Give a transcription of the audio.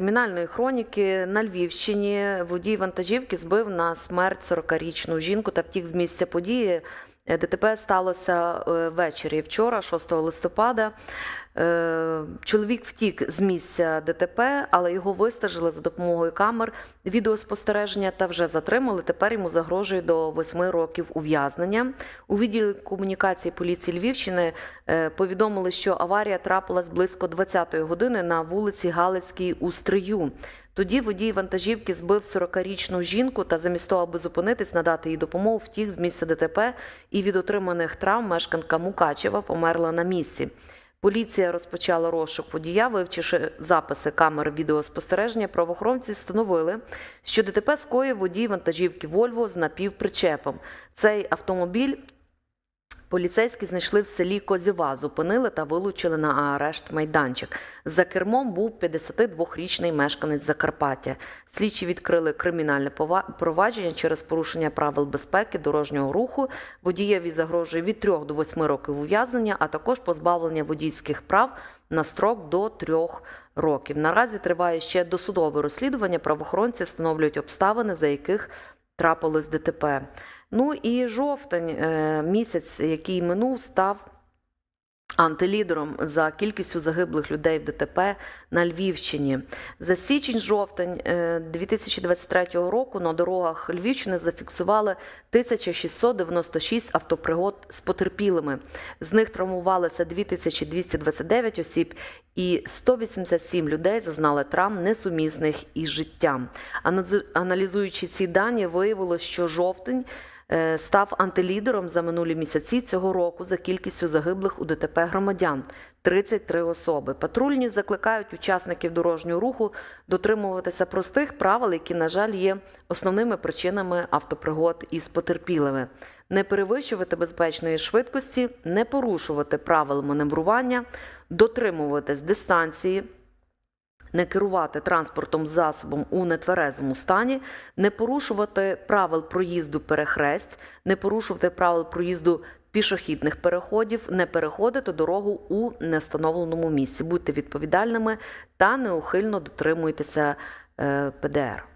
Кримінальної хроніки на Львівщині водій вантажівки збив на смерть 40-річну жінку та втік з місця події. Е, ДТП сталося е, ввечері вчора, 6 листопада. Е, Чоловік втік з місця ДТП, але його вистежили за допомогою камер відеоспостереження та вже затримали. Тепер йому загрожує до 8 років ув'язнення. У відділі комунікації поліції Львівщини повідомили, що аварія трапилась близько 20-ї години на вулиці Галицькій у Стрию. Тоді водій вантажівки збив 40-річну жінку та замість того, аби зупинитись, надати їй допомогу, втік з місця ДТП і від отриманих травм мешканка Мукачева померла на місці. Поліція розпочала розшук водія, вивчивши записи камер відеоспостереження. Правоохоронці встановили, що ДТП скоїв водій вантажівки Вольво з напівпричепом. Цей автомобіль поліцейські знайшли в селі Козьова, зупинили та вилучили на арешт майданчик. За кермом був 52-річний мешканець Закарпаття. Слідчі відкрили кримінальне провадження через порушення правил безпеки дорожнього руху. Водієві загрожує від 3 до 8 років ув'язнення, а також позбавлення водійських прав на строк до 3 років. Наразі триває ще досудове розслідування. Правоохоронці встановлюють обставини, за яких трапилось ДТП. Ну і жовтень, е, місяць, який минув, став антилідером за кількістю загиблих людей в ДТП на Львівщині. За січень-жовтень е, 2023 року на дорогах Львівщини зафіксували 1696 автопригод з потерпілими. З них травмувалися 2229 осіб, і 187 людей зазнали травм несумісних із життям. Аналізуючи ці дані, виявилось, що жовтень е, став антилідером за минулі місяці цього року за кількістю загиблих у ДТП громадян 33 особи. Патрульні закликають учасників дорожнього руху дотримуватися простих правил, які, на жаль, є основними причинами автопригод із потерпілими. Не перевищувати безпечної швидкості, не порушувати правил маневрування, дотримуватись дистанції, не керувати транспортом засобом у нетверезому стані, не порушувати правил проїзду перехресть, не порушувати правил проїзду пішохідних переходів, не переходити дорогу у невстановленому місці. Будьте відповідальними та неухильно дотримуйтеся е, ПДР.